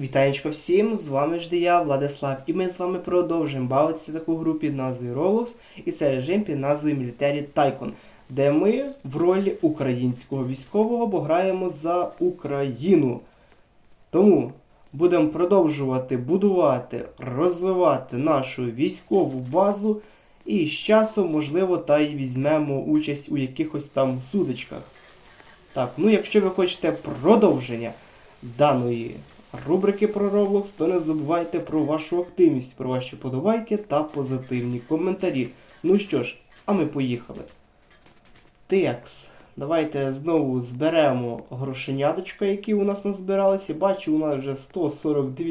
Вітаєчко всім, з вами ж я, Владислав, і ми з вами продовжуємо бавитися таку гру під назвою Roblox, і це режим під назвою Military Tycoon, де ми в ролі українського військового, бо граємо за Україну. Тому будемо продовжувати будувати, розвивати нашу військову базу, і з часом, можливо, та й візьмемо участь у якихось там судочках. Так, ну якщо ви хочете продовження даної рубрики про Roblox, то не забувайте про вашу активність, про ваші подобайки та позитивні коментарі. Ну що ж, а ми поїхали. Текс. Давайте знову зберемо грошеняточка, які у нас назбиралися. Бачу, у нас вже 142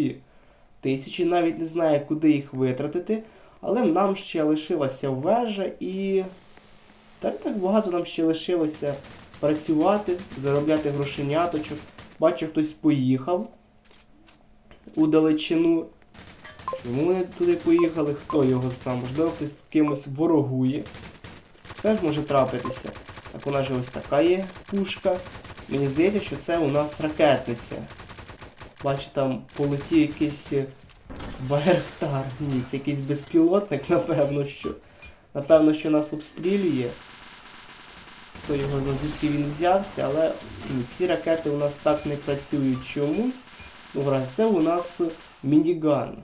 тисячі, навіть не знаю, куди їх витратити. Але нам ще лишилася вежа і. Та так багато нам ще лишилося працювати, заробляти грошеняточок. Бачу, хтось поїхав у далечину. Чому вони туди поїхали? Хто його знає? Можливо, хтось з кимось ворогує. Теж може трапитися. Так у нас же ось така є пушка. Мені здається, що це у нас ракетниця. Бачу, там полетів якийсь е, Байрактар. Ні, це якийсь безпілотник, напевно, що. Напевно, що нас обстрілює. Хто його звідки він взявся, але ні, ці ракети у нас так не працюють чомусь. Це у нас мініган.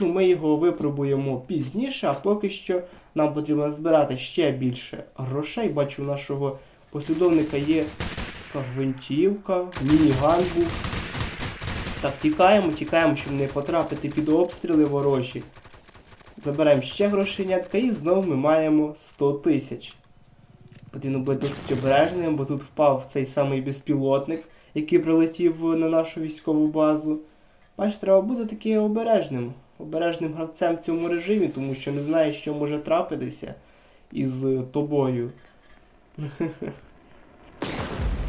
Ну, ми його випробуємо пізніше, а поки що нам потрібно збирати ще більше грошей. Бачу, у нашого послідовника є така гвинтівка, мініган був. Так, тікаємо, тікаємо, щоб не потрапити під обстріли ворожі. Забираємо ще грошенятка і знову ми маємо 100 тисяч. Потрібно бути досить обережним, бо тут впав цей самий безпілотник, який прилетів на нашу військову базу. Бачиш, треба бути таки обережним, обережним гравцем в цьому режимі, тому що не знаєш, що може трапитися із тобою.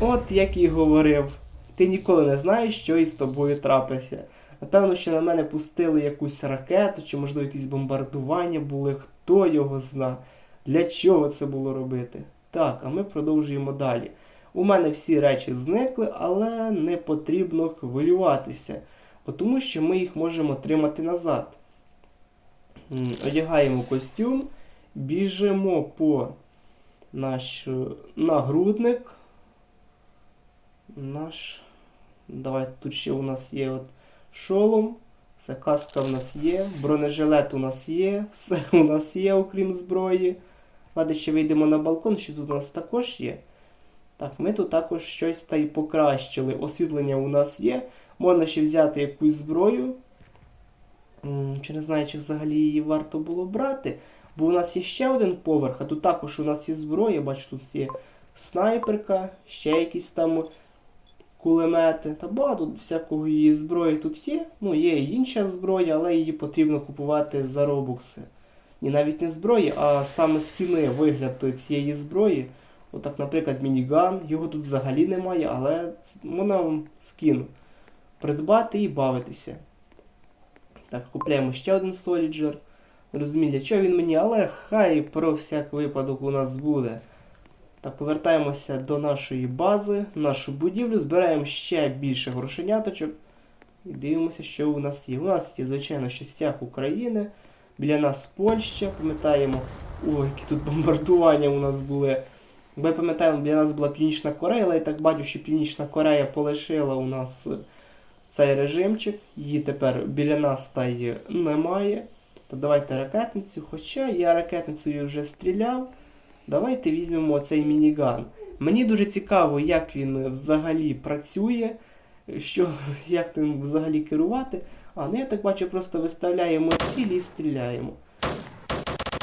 От як і говорив, ти ніколи не знаєш, що із тобою трапиться. Напевно, що на мене пустили якусь ракету, чи, можливо, якісь бомбардування були, хто його зна, для чого це було робити. Так, а ми продовжуємо далі. У мене всі речі зникли, але не потрібно хвилюватися, тому що ми їх можемо отримати назад. Одягаємо костюм, біжимо по наш нагрудник. Наш. Давайте тут ще у нас є от шолом. Все, каска в нас є, бронежилет у нас є, все у нас є, окрім зброї. Давайте ще вийдемо на балкон, що тут у нас також є. Так, ми тут також щось та й покращили. Освітлення у нас є. Можна ще взяти якусь зброю. Чи не знаю, чи взагалі її варто було брати. Бо у нас є ще один поверх, а тут також у нас є зброя. Бачу, тут є снайперка, ще якісь там кулемети. Та багато всякого її зброї тут є. Ну, є і інша зброя, але її потрібно купувати за робокси. І навіть не зброї, а саме скіни, вигляд цієї зброї. Отак, наприклад, мініган, його тут взагалі немає, але можна вам скін придбати і бавитися. Так, купляємо ще один соліджер. Для чого він мені, але хай про всяк випадок у нас буде. Так, повертаємося до нашої бази, нашу будівлю, збираємо ще більше грошеняточок. І дивимося, що у нас є. У нас є, звичайно, ще України. Біля нас Польща, пам'ятаємо, ой, які тут бомбардування у нас були. Бо я пам'ятаю, біля нас була Північна Корея, але я так бачу, що Північна Корея полишила у нас е, цей режимчик. Її тепер біля нас та й немає. То давайте ракетницю. Хоча я ракетницею вже стріляв. Давайте візьмемо цей мініган. Мені дуже цікаво, як він взагалі працює, що, як ним взагалі керувати. А, ну я так бачу, просто виставляємо цілі і стріляємо.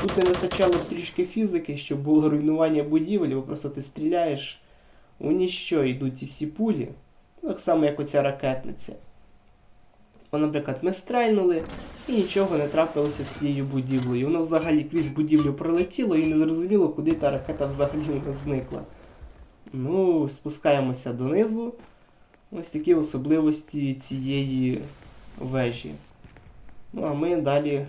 Тут не вистачало трішки фізики, щоб було руйнування будівель, бо просто ти стріляєш, у ніщо йдуть ці всі пулі. Так само, як оця ракетниця. Бо, наприклад, ми стрельнули і нічого не трапилося з цією будівлею. Воно взагалі крізь будівлю пролетіло і не зрозуміло, куди та ракета взагалі зникла. Ну, спускаємося донизу. Ось такі особливості цієї вежі. Ну, а ми далі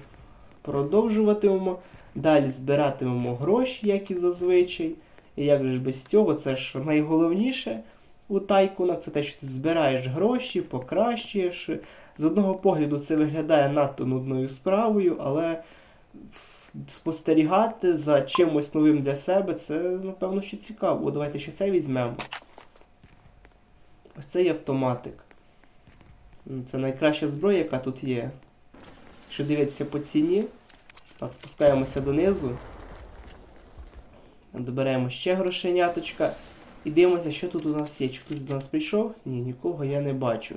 продовжуватимемо. Далі збиратимемо гроші, як і зазвичай. І як же ж без цього, це ж найголовніше у тайкунах, це те, що ти збираєш гроші, покращуєш, З одного погляду це виглядає надто нудною справою, але спостерігати за чимось новим для себе це, напевно, що цікаво. Давайте ще це візьмемо. Ось цей автоматик. Це найкраща зброя, яка тут є. Якщо дивитися по ціні. Так, спускаємося донизу. Доберемо ще грошеняточка. І дивимося, що тут у нас є. Чи хтось до нас прийшов? Ні, нікого я не бачу.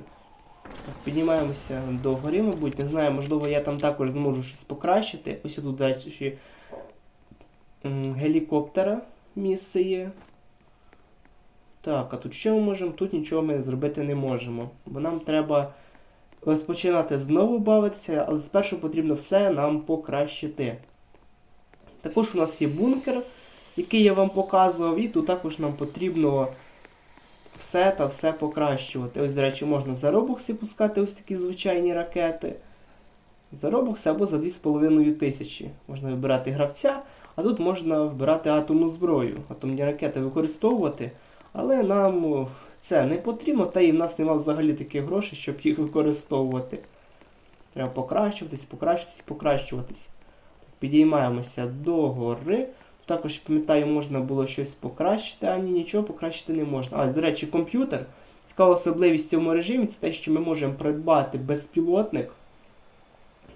Так, піднімаємося до гори, мабуть. Не знаю, можливо, я там також зможу щось покращити. Ось тут далі гелікоптера місце є. Так, а тут що ми можемо? Тут нічого ми зробити не можемо. Бо нам треба розпочинати знову бавитися, але спершу потрібно все нам покращити. Також у нас є бункер, який я вам показував, і тут також нам потрібно все та все покращувати. Ось, до речі, можна за робокси пускати ось такі звичайні ракети. За робокси або за 2,5 тисячі. Можна вибирати гравця, а тут можна вибирати атомну зброю, атомні ракети використовувати. Але нам це не потрібно, та і в нас немає взагалі таких грошей, щоб їх використовувати. Треба покращуватись, покращуватись, покращуватись. Підіймаємося до гори. Також, пам'ятаю, можна було щось покращити, а ні, нічого покращити не можна. А, до речі, комп'ютер. Цікава особливість в цьому режимі це те, що ми можемо придбати безпілотник,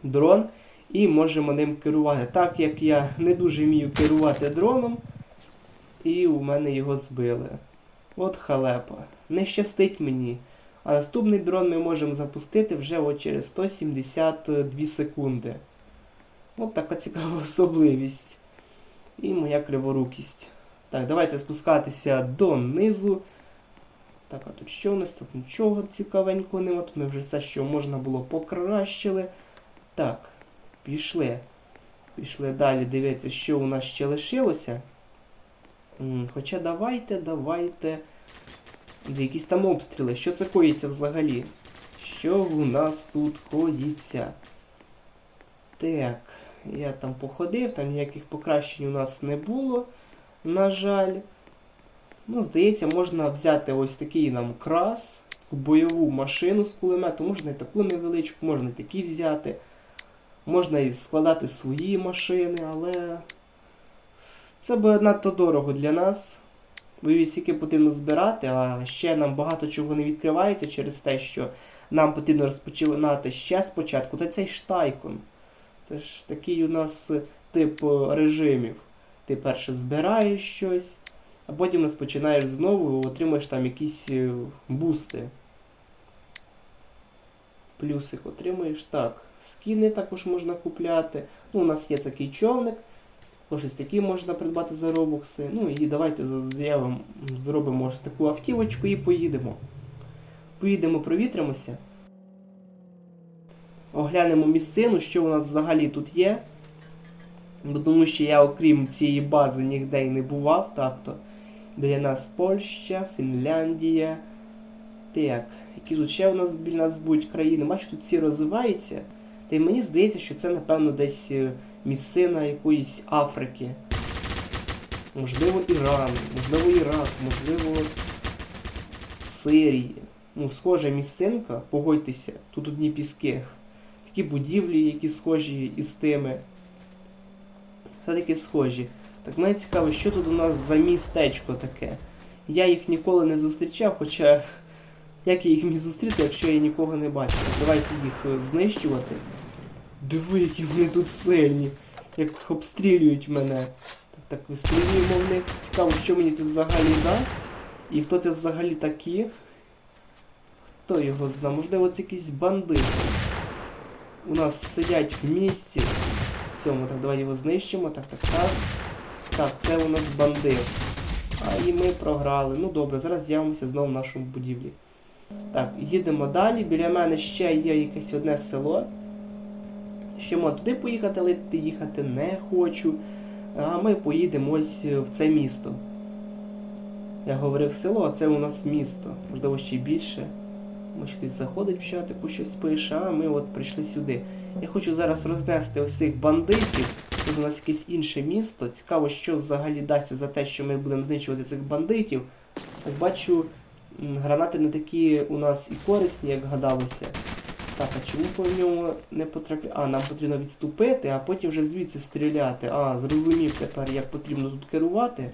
дрон, і можемо ним керувати. Так як я не дуже вмію керувати дроном, і у мене його збили. От халепа. Не щастить мені. А наступний дрон ми можемо запустити вже от через 172 секунди. От така цікава особливість. І моя криворукість. Так, давайте спускатися донизу. Так, а тут що у нас? Тут нічого цікавенького нема. Тут ми вже все, що можна було, покращили. Так, пішли. Пішли далі, дивіться, що у нас ще лишилося. Хоча давайте, давайте. Якісь там обстріли. Що це коїться взагалі? Що у нас тут коїться? Так, я там походив, там ніяких покращень у нас не було, на жаль. Ну, здається, можна взяти ось такий нам крас, бойову машину з кулемету, можна і таку невеличку, можна і такі взяти. Можна і складати свої машини, але це буде надто дорого для нас. Вивіз, який потрібно збирати, а ще нам багато чого не відкривається через те, що нам потрібно розпочинати ще спочатку. Та цей штайкон. Це ж такий у нас тип е, режимів. Ти перше збираєш щось, а потім розпочинаєш знову і отримаєш там якісь е, бусти. Плюсик отримуєш. Так. Скіни також можна купляти. Ну, у нас є такий човник. Ось такі можна придбати за робокси. Ну і давайте за- з'явимо, зробимо ось таку автівочку і поїдемо. Поїдемо, провітримося. Оглянемо місцину, що у нас взагалі тут є. Бо тому що я, окрім цієї бази, ніде й не бував, так-то. Біля нас Польща, Фінляндія. Так, які тут ще у нас біля нас будуть країни. Бачу, тут всі розвиваються. Та й мені здається, що це, напевно, десь е, місцина якоїсь Африки. Можливо, Іран, можливо, Ірак, можливо, Сирії. Ну, схожа місцинка, погодьтеся, тут одні піски. Такі будівлі, які схожі із тими. Все-таки схожі. Так мене цікаво, що тут у нас за містечко таке. Я їх ніколи не зустрічав, хоча як я їх міг зустріти, якщо я нікого не бачив. Давайте їх е, знищувати. Диви, які вони тут сильні. Як обстрілюють мене. Так, так вистрілюємо в них. Цікаво, що мені це взагалі дасть. І хто це взагалі такі? Хто його знає? Можливо, це якісь бандити. У нас сидять в місці. Цьому, так, давай його знищимо. Так, так, так. Так, це у нас бандит. А і ми програли. Ну добре, зараз з'явимося знову в нашому будівлі. Так, їдемо далі. Біля мене ще є якесь одне село. Ще можна туди поїхати, але туди їхати не хочу. А ми поїдемо ось в це місто. Я говорив село, а це у нас місто. Можливо, ще більше. Може хтось заходить в чатику, щось пише, а ми от прийшли сюди. Я хочу зараз рознести ось цих бандитів. Тут у нас якесь інше місто. Цікаво, що взагалі дасться за те, що ми будемо знищувати цих бандитів. Бачу, гранати не такі у нас і корисні, як гадалося. Так, а чому по ньому не потрапляє? А, нам потрібно відступити, а потім вже звідси стріляти. А, зрозумів тепер, як потрібно тут керувати.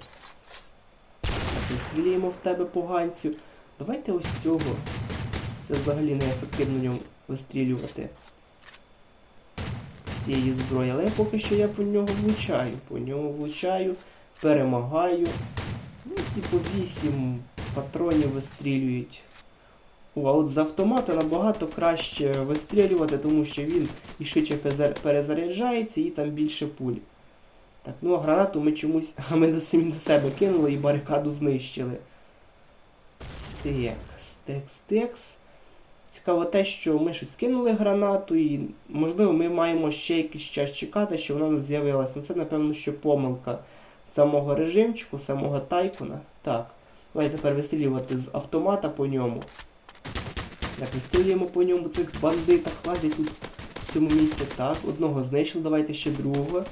Так, стріляємо в тебе поганцю. Давайте ось цього. Це взагалі неефективно ньому вистрілювати. Цієї зброї, але поки що я по нього влучаю. По ньому влучаю, перемагаю. Ну, типу 8 патронів вистрілюють. О, а от з автомата набагато краще вистрілювати, тому що він і швидше перезаряджається і там більше пуль. Так, ну а гранату ми чомусь. А ми до самі до себе кинули і барикаду знищили. Текс, текс, текс. Цікаво те, що ми щось кинули гранату, і можливо ми маємо ще якийсь час чекати, що вона з'явилася. Ну це, напевно, що помилка самого режимчику, самого тайкона. Так. Давайте тепер вистрілювати з автомата по ньому. Так, вистрілюємо по ньому цих бандитах, лазять тут в цьому місці. Так, одного знищили, давайте ще другого.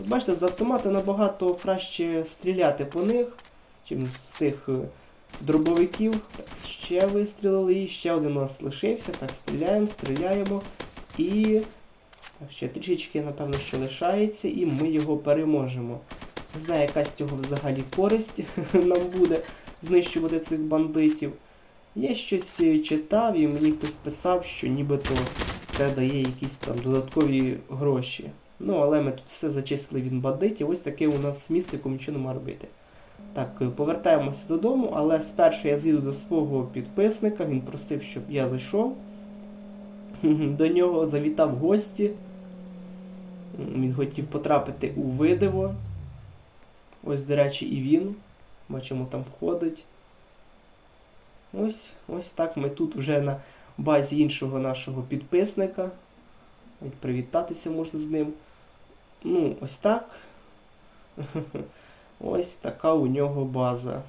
От бачите, з автомата набагато краще стріляти по них, чим з цих е, дробовиків. Так, ще вистрілили, і ще один у нас лишився. Так, стріляємо, стріляємо. І. Так, ще трішечки, напевно, що лишається, і ми його переможемо. Не знаю, яка з цього взагалі користь нам буде знищувати цих бандитів. Я щось е, читав і мені хтось писав, що нібито це дає якісь там додаткові гроші. Ну, але ми тут все зачислили від бандитів. Ось таке у нас з містиком нічого нема робити. Так, е, повертаємося додому, але спершу я з'їду до свого підписника, він просив, щоб я зайшов. До нього завітав гості. Він хотів потрапити у видиво. Ось, до речі, і він. Бачимо, там ходить. Ось, ось так ми тут вже на базі іншого нашого підписника. Привітатися можна з ним. Ну, ось так. Ось така у нього база.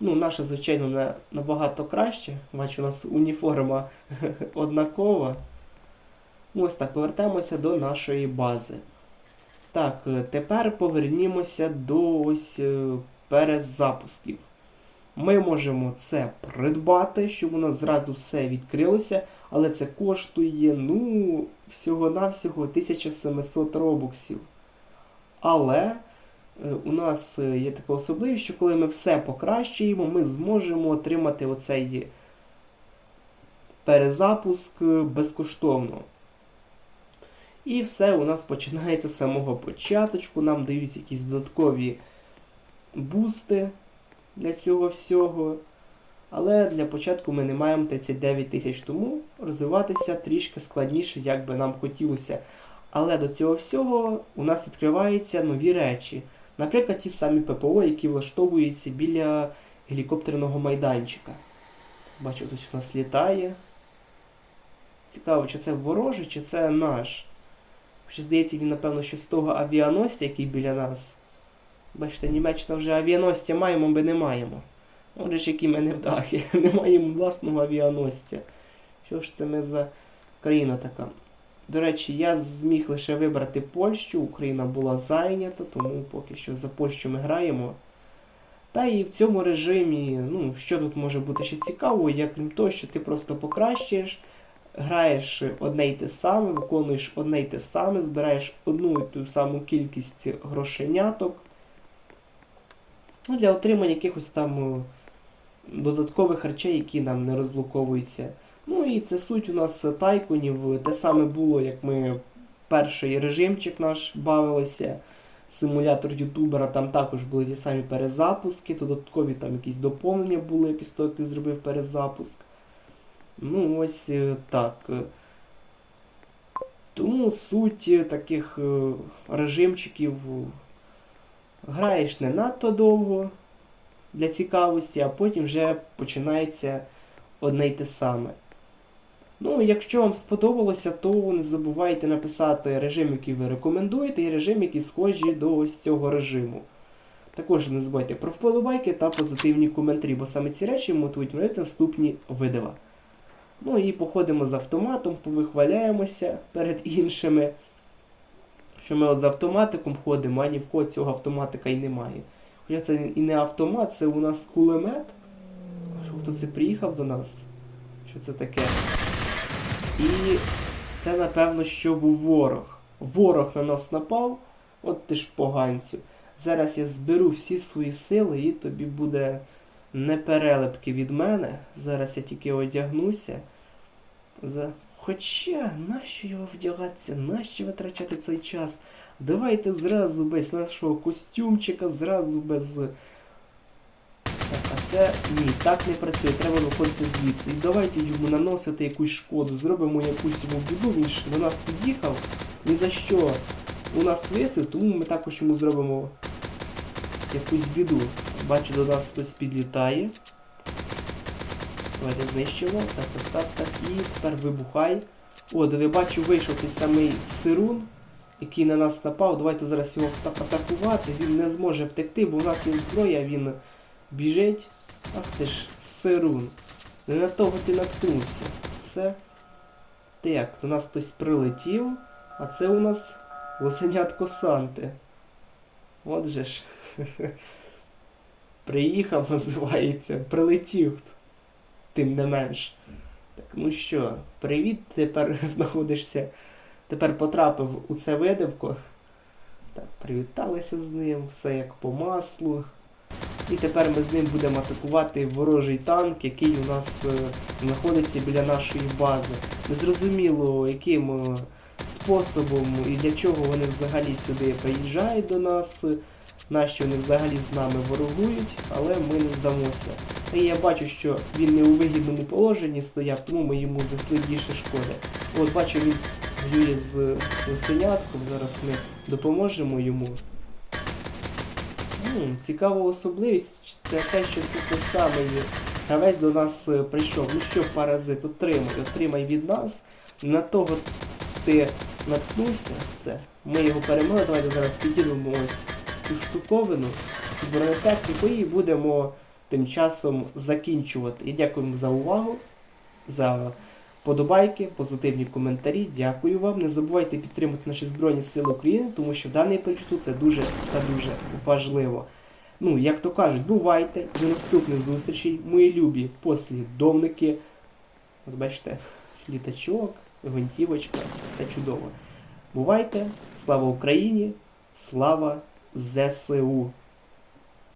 Ну, наша, звичайно, набагато краще. Бачу, у нас уніформа однакова. Ну, Ось так, повертаємося до нашої бази. Так, е, тепер повернімося до ось е, перезапусків. Ми можемо це придбати, щоб у нас зразу все відкрилося, але це коштує, ну, всього-навсього 1700 робоксів. Але е, у нас е, є така особливість, що коли ми все покращуємо, ми зможемо отримати оцей перезапуск безкоштовно. І все у нас починається з самого початочку. Нам дають якісь додаткові бусти для цього всього. Але для початку ми не маємо 39 тисяч, тому розвиватися трішки складніше, як би нам хотілося. Але до цього всього у нас відкриваються нові речі. Наприклад, ті самі ППО, які влаштовуються біля гелікоптерного майданчика. Бачу, хтось у нас літає. Цікаво, чи це ворожий, чи це наш. Ще здається, він, напевно, що з того авіаносця, який біля нас. Бачите, Німеччина вже авіаносця маємо, ми не маємо. Отже ж, які ми невдахи. Не маємо власного авіаносця. Що ж це ми за країна така? До речі, я зміг лише вибрати Польщу, Україна була зайнята, тому поки що за Польщу ми граємо. Та і в цьому режимі, ну, що тут може бути ще цікаво, як крім того, що ти просто покращуєш, граєш одне й те саме, виконуєш одне й те саме, збираєш одну і ту саму кількість грошеняток. Ну, для отримання якихось там е, додаткових речей, які нам не розблоковуються. Ну і це суть у нас тайкунів. Те саме було, як ми перший режимчик наш бавилися. Симулятор ютубера, там також були ті самі перезапуски, додаткові там якісь доповнення були після того, як ти зробив перезапуск. Ну, ось е, так. Тому суть е, таких режимчиків граєш не надто довго для цікавості, а потім вже починається одне й те саме. Ну, якщо вам сподобалося, то не забувайте написати режим, який ви рекомендуєте, і режим, який схожі до ось цього режиму. Також не забувайте про вподобайки та позитивні коментарі, бо саме ці речі мотивують мене наступні видива. Ну і походимо з автоматом, повихваляємося перед іншими. Що ми от з автоматиком ходимо, а ні в кого цього автоматика і немає. Хоча це і не автомат, це у нас кулемет. А що хто це приїхав до нас? Що це таке? І це, напевно, що був ворог. Ворог на нас напав, от ти ж поганцю. Зараз я зберу всі свої сили і тобі буде не перелепки від мене. Зараз я тільки одягнуся. Хоча, нащо його вдягатися, нащо витрачати цей час? Давайте зразу без нашого костюмчика, зразу без. Так, а це ні, так не працює, треба виходити звідси. І давайте йому наносити якусь шкоду, зробимо якусь йому біду, він ж до нас під'їхав. Ні за що у нас висив, тому ми також йому зробимо якусь біду. Бачу, до нас хтось підлітає. Давайте знищимо. Так, так, так, так. І тепер вибухай. О, диви, бачу, вийшов той самий сирун, який на нас напав. Давайте зараз його атакувати. Він не зможе втекти, бо у нас є зброя, він біжить. Ах ти ж, сирун. Не на того ти наткнувся. Все. Так, до нас хтось прилетів, а це у нас лосенятко Санти. От же ж. Приїхав, називається. Прилетів. Тим не менш. Так, ну що, привіт, тепер знаходишся. Тепер потрапив у це видивко. Так, привіталися з ним, все як по маслу. І тепер ми з ним будемо атакувати ворожий танк, який у нас е, знаходиться біля нашої бази. Незрозуміло, яким е, способом і для чого вони взагалі сюди приїжджають до нас, нащо вони взагалі з нами ворогують, але ми не здамося. І я бачу, що він не у вигідному положенні стояв, тому ми йому несли більше шкоди. От бачу, він воює з лисенятком, зараз ми допоможемо йому. М, цікава особливість це те, що це той самий гравець до нас е, прийшов. Ну що, паразит, отримай, отримай від нас. На того ти наткнувся, все. Ми його перемогли, давайте зараз підійдемо ось штуковину, бронетехніку і будемо тим часом закінчувати. І дякуємо за увагу, за подобайки, позитивні коментарі. Дякую вам. Не забувайте підтримати наші Збройні Сили України, тому що в даний період це дуже та дуже важливо. Ну, як то кажуть, бувайте до наступних зустрічей, мої любі послідовники. От бачите, літачок, гвинтівочка, це чудово. Бувайте, слава Україні, слава zsu